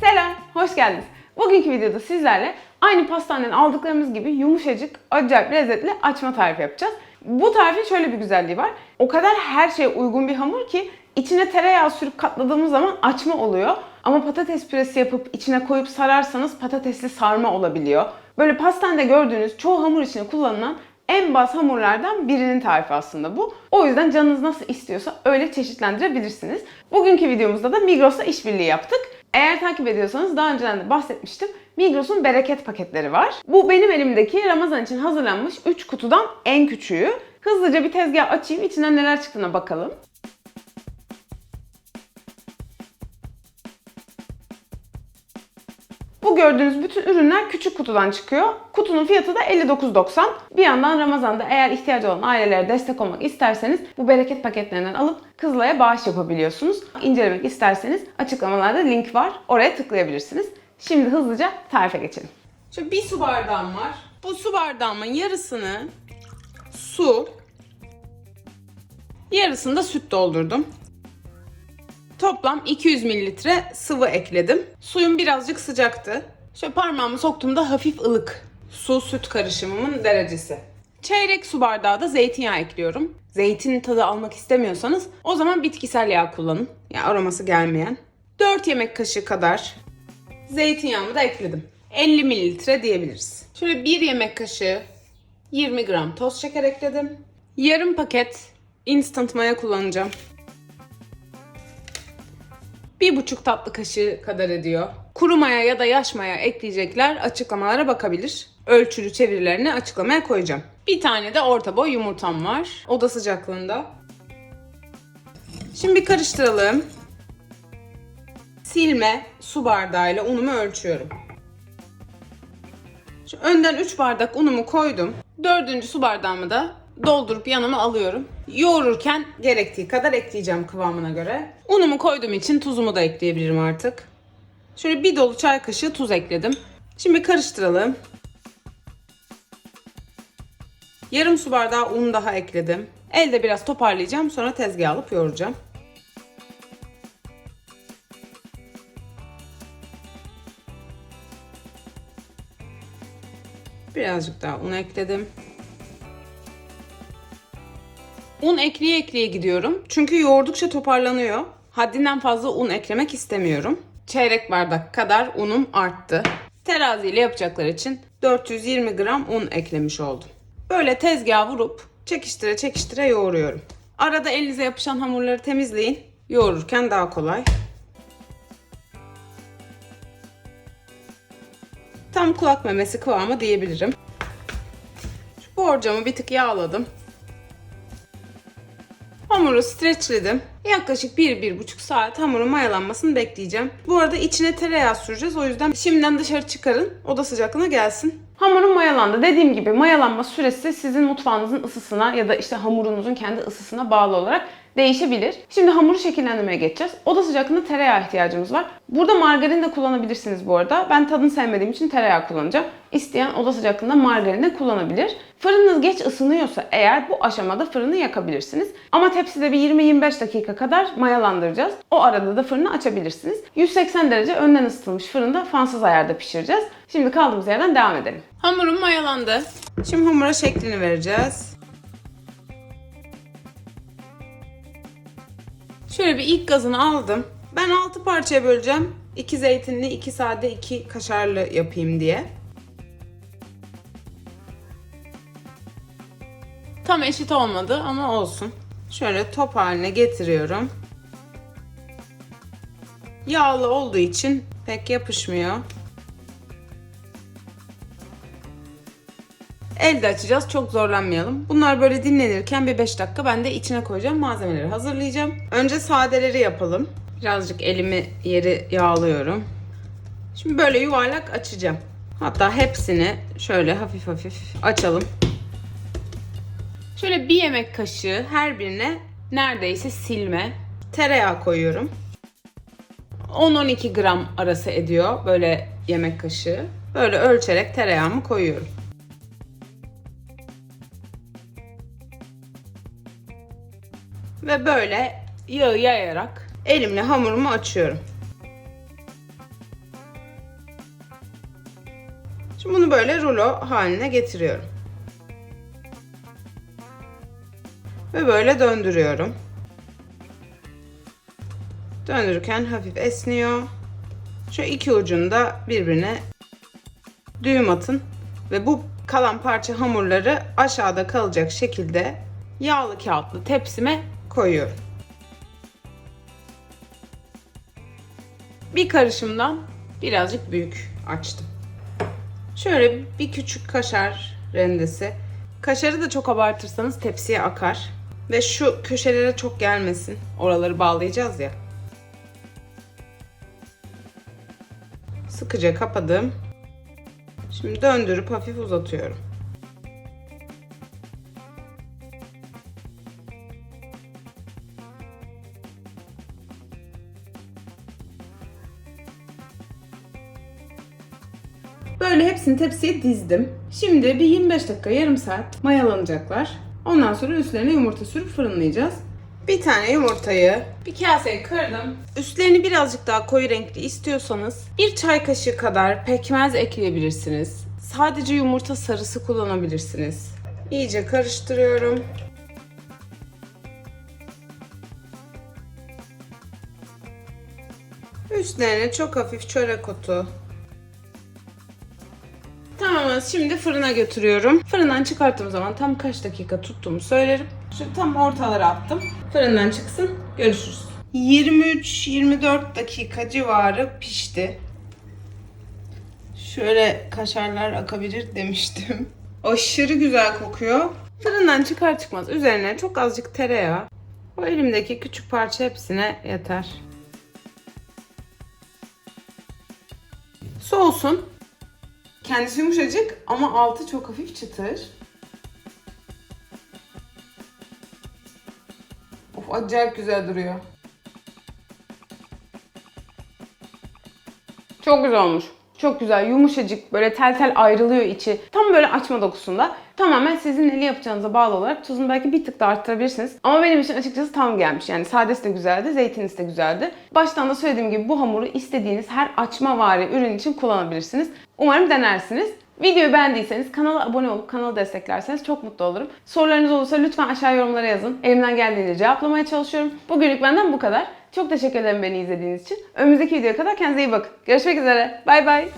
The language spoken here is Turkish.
Selam, hoş geldiniz. Bugünkü videoda sizlerle aynı pastaneden aldıklarımız gibi yumuşacık, acayip lezzetli açma tarifi yapacağız. Bu tarifin şöyle bir güzelliği var. O kadar her şeye uygun bir hamur ki içine tereyağı sürüp katladığımız zaman açma oluyor. Ama patates püresi yapıp içine koyup sararsanız patatesli sarma olabiliyor. Böyle pastanede gördüğünüz çoğu hamur için kullanılan en baz hamurlardan birinin tarifi aslında bu. O yüzden canınız nasıl istiyorsa öyle çeşitlendirebilirsiniz. Bugünkü videomuzda da Migros'la işbirliği yaptık. Eğer takip ediyorsanız daha önceden de bahsetmiştim. Migros'un bereket paketleri var. Bu benim elimdeki Ramazan için hazırlanmış 3 kutudan en küçüğü. Hızlıca bir tezgah açayım, içinden neler çıktığına bakalım. Bu gördüğünüz bütün ürünler küçük kutudan çıkıyor. Kutunun fiyatı da 59.90. Bir yandan Ramazan'da eğer ihtiyacı olan ailelere destek olmak isterseniz bu bereket paketlerinden alıp Kızılay'a bağış yapabiliyorsunuz. İncelemek isterseniz açıklamalarda link var. Oraya tıklayabilirsiniz. Şimdi hızlıca tarife geçelim. Şöyle bir su bardağım var. Bu su bardağımın yarısını su, yarısını da süt doldurdum. Toplam 200 mililitre sıvı ekledim. Suyum birazcık sıcaktı. Şöyle parmağımı soktuğumda hafif ılık. Su süt karışımımın derecesi. Çeyrek su bardağı da zeytinyağı ekliyorum. Zeytin tadı almak istemiyorsanız o zaman bitkisel yağ kullanın. Yani aroması gelmeyen. 4 yemek kaşığı kadar zeytinyağımı da ekledim. 50 mililitre diyebiliriz. Şöyle 1 yemek kaşığı 20 gram toz şeker ekledim. Yarım paket instant maya kullanacağım. Bir buçuk tatlı kaşığı kadar ediyor. Kuru maya ya da yaş maya ekleyecekler açıklamalara bakabilir. Ölçülü çevirilerini açıklamaya koyacağım. Bir tane de orta boy yumurtam var. Oda sıcaklığında. Şimdi bir karıştıralım. Silme su bardağıyla unumu ölçüyorum. Şu önden 3 bardak unumu koydum. Dördüncü su bardağımı da doldurup yanıma alıyorum. Yoğururken gerektiği kadar ekleyeceğim kıvamına göre. Unumu koyduğum için tuzumu da ekleyebilirim artık. Şöyle bir dolu çay kaşığı tuz ekledim. Şimdi karıştıralım. Yarım su bardağı un daha ekledim. Elde biraz toparlayacağım sonra tezgaha alıp yoğuracağım. Birazcık daha un ekledim. Un ekleye ekleye gidiyorum. Çünkü yoğurdukça toparlanıyor. Haddinden fazla un eklemek istemiyorum. Çeyrek bardak kadar unum arttı. Teraziyle yapacaklar için 420 gram un eklemiş oldum. Böyle tezgaha vurup çekiştire çekiştire yoğuruyorum. Arada elinize yapışan hamurları temizleyin. Yoğururken daha kolay. Tam kulak memesi kıvamı diyebilirim. Şu borcamı bir tık yağladım. Hamuru streçledim. Yaklaşık 1-1,5 saat hamurun mayalanmasını bekleyeceğim. Bu arada içine tereyağı süreceğiz. O yüzden şimdiden dışarı çıkarın. Oda sıcaklığına gelsin. Hamurum mayalandı. Dediğim gibi mayalanma süresi sizin mutfağınızın ısısına ya da işte hamurunuzun kendi ısısına bağlı olarak değişebilir. Şimdi hamuru şekillendirmeye geçeceğiz. Oda sıcaklığında tereyağı ihtiyacımız var. Burada margarin de kullanabilirsiniz bu arada. Ben tadını sevmediğim için tereyağı kullanacağım. İsteyen oda sıcaklığında margarin de kullanabilir. Fırınınız geç ısınıyorsa eğer bu aşamada fırını yakabilirsiniz. Ama tepside bir 20-25 dakika kadar mayalandıracağız. O arada da fırını açabilirsiniz. 180 derece önden ısıtılmış fırında fansız ayarda pişireceğiz. Şimdi kaldığımız yerden devam edelim. Hamurum mayalandı. Şimdi hamura şeklini vereceğiz. Şöyle bir ilk gazını aldım. Ben 6 parçaya böleceğim. 2 zeytinli, 2 sade, 2 kaşarlı yapayım diye. Tam eşit olmadı ama olsun. Şöyle top haline getiriyorum. Yağlı olduğu için pek yapışmıyor. Elde açacağız. Çok zorlanmayalım. Bunlar böyle dinlenirken bir 5 dakika ben de içine koyacağım. Malzemeleri hazırlayacağım. Önce sadeleri yapalım. Birazcık elimi yeri yağlıyorum. Şimdi böyle yuvarlak açacağım. Hatta hepsini şöyle hafif hafif açalım. Şöyle bir yemek kaşığı her birine neredeyse silme tereyağı koyuyorum. 10-12 gram arası ediyor böyle yemek kaşığı. Böyle ölçerek tereyağımı koyuyorum. Ve böyle yağı yayarak elimle hamurumu açıyorum. Şimdi bunu böyle rulo haline getiriyorum. Ve böyle döndürüyorum. Döndürürken hafif esniyor. Şu iki ucunda birbirine düğüm atın ve bu kalan parça hamurları aşağıda kalacak şekilde yağlı kağıtlı tepsime koyuyorum. Bir karışımdan birazcık büyük açtım. Şöyle bir küçük kaşar rendesi. Kaşarı da çok abartırsanız tepsiye akar. Ve şu köşelere çok gelmesin. Oraları bağlayacağız ya. Sıkıca kapadım. Şimdi döndürüp hafif uzatıyorum. Böyle hepsini tepsiye dizdim. Şimdi bir 25 dakika yarım saat mayalanacaklar. Ondan sonra üstlerine yumurta sürüp fırınlayacağız. Bir tane yumurtayı bir kaseye kırdım. Üstlerini birazcık daha koyu renkli istiyorsanız bir çay kaşığı kadar pekmez ekleyebilirsiniz. Sadece yumurta sarısı kullanabilirsiniz. İyice karıştırıyorum. Üstlerine çok hafif çörek otu, şimdi fırına götürüyorum. Fırından çıkarttığım zaman tam kaç dakika tuttuğumu söylerim. Şu tam ortalara attım. Fırından çıksın. Görüşürüz. 23-24 dakika civarı pişti. Şöyle kaşarlar akabilir demiştim. Aşırı güzel kokuyor. Fırından çıkar çıkmaz üzerine çok azıcık tereyağı. O elimdeki küçük parça hepsine yeter. Soğusun. Kendisi yumuşacık ama altı çok hafif çıtır. Of acayip güzel duruyor. Çok güzel olmuş. Çok güzel, yumuşacık, böyle tel tel ayrılıyor içi. Tam böyle açma dokusunda. Tamamen sizin neli yapacağınıza bağlı olarak tuzunu belki bir tık da arttırabilirsiniz. Ama benim için açıkçası tam gelmiş. Yani sadesi de güzeldi, zeytinisi de güzeldi. Baştan da söylediğim gibi bu hamuru istediğiniz her açma vari ürün için kullanabilirsiniz. Umarım denersiniz. Videoyu beğendiyseniz kanala abone olup kanalı desteklerseniz çok mutlu olurum. Sorularınız olursa lütfen aşağı yorumlara yazın. Elimden geldiğince cevaplamaya çalışıyorum. Bugünlük benden bu kadar. Çok teşekkür ederim beni izlediğiniz için. Önümüzdeki videoya kadar kendinize iyi bakın. Görüşmek üzere. Bay bay.